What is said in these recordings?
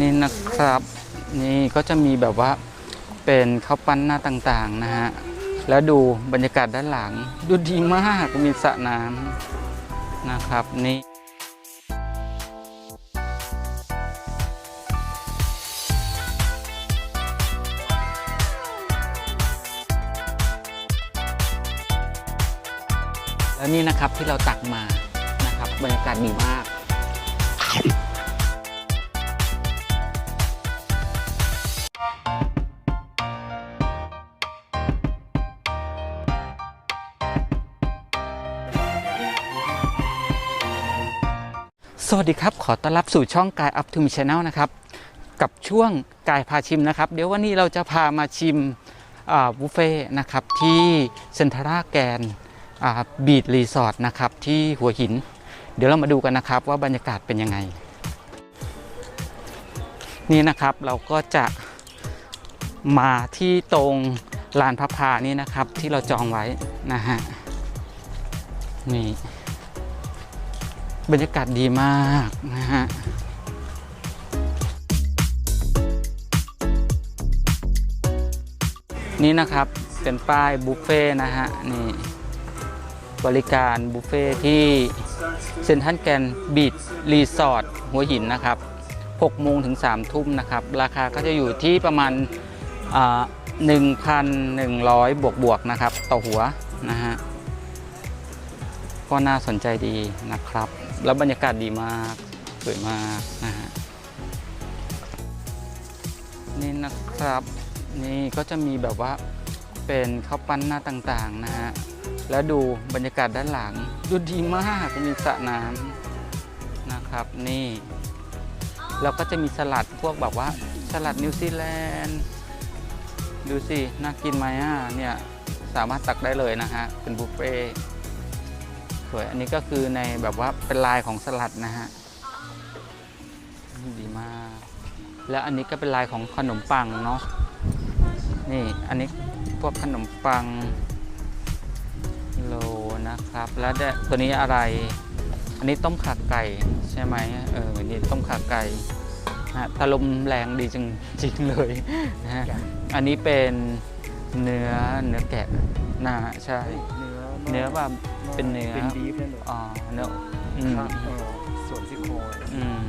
นี่นะครับ นี่ก็จะมีแบบว่าเป็นข้าวปั้นหน้าต่างๆนะฮะ แล้วดูบรรยากาศด้านหลัง ดูดีมากมีสระน้ำนะครับนี่แล้วนี่นะครับที่เราตักมานะครับบรรยากาศดีมาก สวัสดีครับ ขอต้อนรับสู่ช่องกายอัพทูมิชแนลนะครับ กับช่วงกายพาชิมนะครับ เดี๋ยววันนี้เราจะพามาชิมบุฟเฟ่ต์นะครับที่เซ็นทรัลแกนบีดรีสอร์ทนะครับที่หัวหิน เดี๋ยวเรามาดูกันนะครับว่าบรรยากาศเป็นยังไง นี่นะครับเราก็จะมาที่ตรงลานพระพานี่นะครับที่เราจองไว้นะฮะนี่ บรรยากาศดีมากนะฮะนี่นะครับเป็นป้ายบุฟเฟ่นะฮะนี่บริการบุฟเฟ่ที่เซ็นทรัลแกนบีชรีสอร์ทหัวหินนะครับ6โมงถึง3ทุ่มนะครับ ราคาก็จะอยู่ที่ประมาณ 1,100 บวกบวกๆนะครับ ต่อหัวนะฮะ ก็น่าสนใจดีนะครับ แล้วบรรยากาศดีมากสวยมากนะฮะนี่นะครับ นี่ก็จะมีแบบว่าเป็นข้าวปั้นหน้าต่างๆนะฮะแล้วดูบรรยากาศด้านหลัง ดูดีมากมีสระน้ำนะครับนี่แล้วก็จะมีสลัดพวกแบบว่าสลัดนิวซีแลนด์ดูสิ น่ากินไหมอะเนี่ยสามารถตักได้เลยนะฮะ เป็นบุฟเฟ่ สวย อันนี้ก็คือในแบบว่าเป็นลายของสลัดนะฮะดีมาก แล้วอันนี้ก็เป็นลายของขนมปังเนาะนี่อันนี้พวกขนมปังโลนะครับ แล้วได้ตัวนี้อะไร อันนี้ต้มขาไก่ใช่ไหมเออนี่ต้มขาไก่นะฮะถ้าลมแรงดีจริงจริงเลยนะฮะอันนี้เป็นเนื้อเนื้อแกะนะฮะใช่ เนื้อเนื้อแบบเป็นเนื้อเป็นบีฟเนี่ยหนูอ๋อเนื้ออืมครับเออส่วนซี่โครง อืม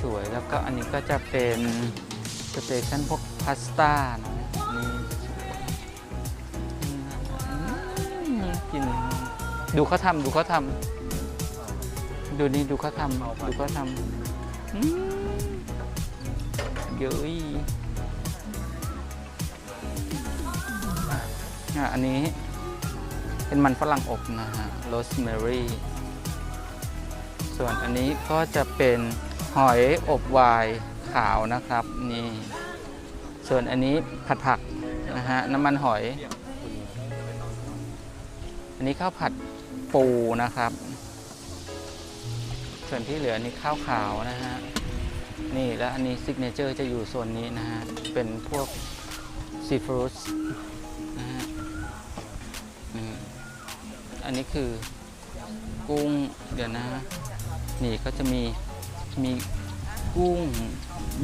สวยแล้วก็อันนี้ก็จะเป็นสเตชันพวกพาสต้าเนอะนี่อืมกิน ดูเขาทำดูเขาทำดูนี่ดูเขาทำดูเขาทำอืมเย้ยอะอันนี้ เป็นมันฝรั่งอบนะฮะโรสแมรี่ส่วนอันนี้ก็จะเป็นหอยอบวายขาวนะครับนี่ส่วนอันนี้ผัดผักนะฮะน้ำมันหอย อันนี้ข้าวผัดปูนะครับ ส่วนที่เหลือนี่ข้าวขาวนะฮะนี่แล้วอันนี้ซิกเนเจอร์จะอยู่โซนนี้นะฮะเป็นพวกซีฟู้ด อันนี้คือกุ้งเดี๋ยวนะ นี่ก็จะมีมีกุ้ง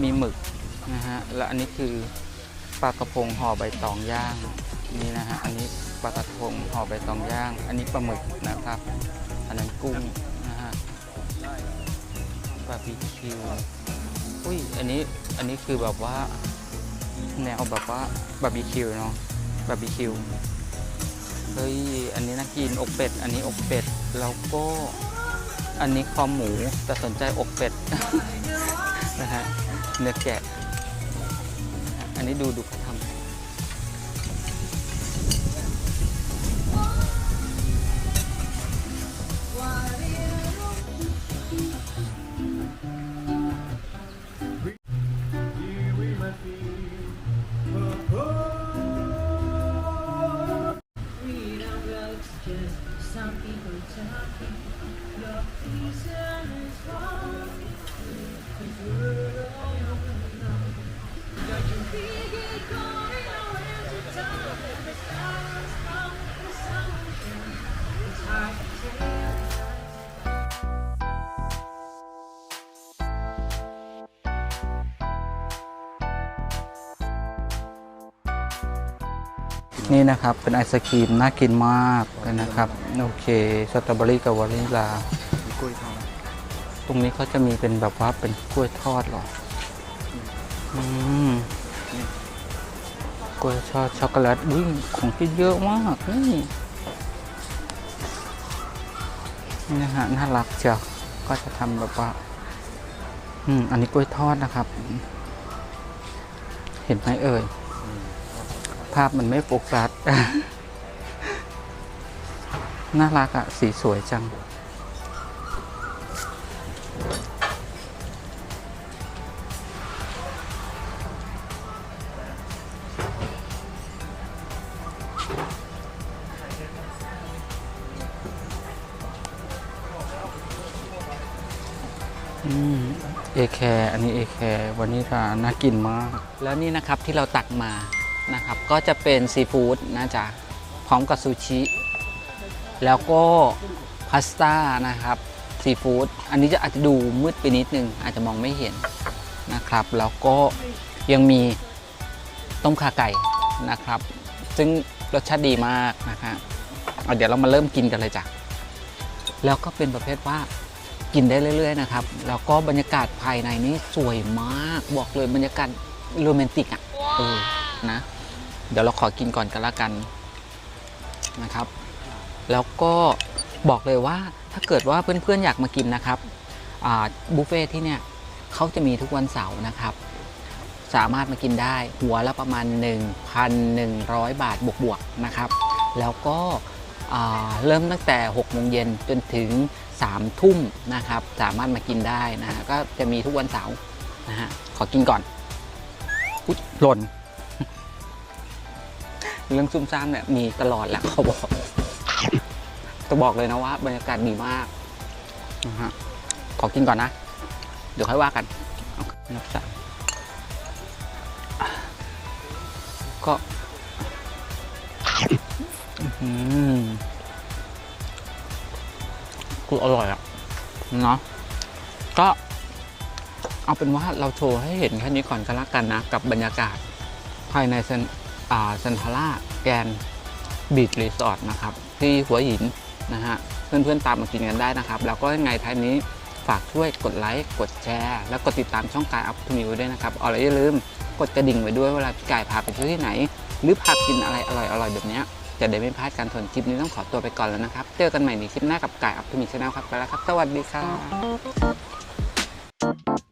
มีหมึกนะฮะและอันนี้คือปลากระพงห่อใบตองย่างนี่นะฮะอันนี้ปลากระพงห่อใบตองย่าง อันนี้ปลาหมึกนะครับ อันนั้นกุ้งนะฮะบาร์บีคิวอุ้ยอันนี้อันนี้คือแบบว่าแนวแบบว่าบาร์บีคิวเนาะบาร์บีคิว เฮ้ย อันนี้น่ากินอกเป็ด อันนี้อกเป็ด แล้วก็อันนี้คอหมูแต่สนใจอกเป็ดนะฮะเนื้อแกะ อันนี้ดูดูเขาทำ นี่นะครับเป็นไอศครีมน่ากินมากเลยนะครับ โอเคสตรอเบอรี่กับวานิลา มีกล้วยทอดตรงนี้เขาจะมีเป็นแบบว่าเป็นกล้วยทอดเหรอ อืมกล้วยทอดช็อกโกแลตอุ้ยของกินเยอะมากนี่นี่นะฮะน่ารักเชียวก็จะทำแบบว่า อืม อันนี้กล้วยทอดนะครับ เห็นไหมเอ่ย ภาพมันไม่โฟกัสน่ารักอะสีสวยจัง อืมเอแคร์อันนี้เอแคร์วันนี้ร้าน่ากินมาก แล้วนี่นะครับที่เราตักมา นะครับ ก็จะเป็นซีฟู้ดนะจ๊ะ พร้อมกับซูชิ แล้วก็พาสต้านะครับซีฟู้ดอันนี้จะอาจจะดูมืดไปนิดนึง อาจจะมองไม่เห็นนะครับ แล้วก็ยังมีต้มข่าไก่นะครับ ซึ่งรสชาติดีมากนะครับเเดี๋ยวเรามาเริ่มกินกันเลยจ้ะแล้วก็เป็นประเภทว่ากินได้เรื่อย ๆ นะครับ แล้วก็บรรยากาศภายในนี้สวยมาก บอกเลยบรรยากาศโรแมนติกอะเออนะ เดี๋ยวเราขอกินก่อนกันละกันนะครับ แล้วก็บอกเลยว่าถ้าเกิดว่าเพื่อนๆอยากมากินนะครับบุฟเฟ่ที่เนี่ยเขาจะมีทุกวันเสาร์นะครับ สามารถมากินได้หัวละประมาณ 1,100 บาทบวกๆนะครับ แล้วก็เริ่มตั้งแต่6โมงเย็นจนถึง3ทุ่มนะครับ สามารถมากินได้นะก็จะมีทุกวันเสาร์นะฮะขอกินก่อนหล่น เรื่องซุ่มซ่ามเนี่ยมีตลอดแหละเขาบอกจะบอกเลยนะว่า บรรยากาศดีมากนะฮะขอกินก่อนนะ เดี๋ยวค่อยว่ากันเอานับสามก็อื้อหือคืออร่อยอะเนาะก็เอาเป็นว่าเราโชว์ให้เห็นแค่นี้ก่อนก็แล้วกันนะ กับบรรยากาศภายใน เซนอ่าเซนทาร่าแกนบีชรีสอร์ทนะครับที่หัวหินนะฮะเพื่อนๆตามมากินกันได้นะครับ แล้วก็ยังไงท้ายนี้ฝากช่วยกดไลค์กดแชร์ แล้วกดติดตามช่องกายอัพทูมิวด้วยนะครับเอาอะไรอย่าลืมกดกระดิ่งไว้ด้วยเวลาพี่กายพาไปเที่ยวที่ไหน หรือพากินอะไรอร่อยๆแบบนี้จะได้ไม่พลาดการทนคลิปนี้ต้องขอตัวไปก่อนแล้วนะครับ เจอกันใหม่ในคลิปหน้ากับกายอัพทูมิวชาแนลครับไปแล้วครับ สวัสดีครับ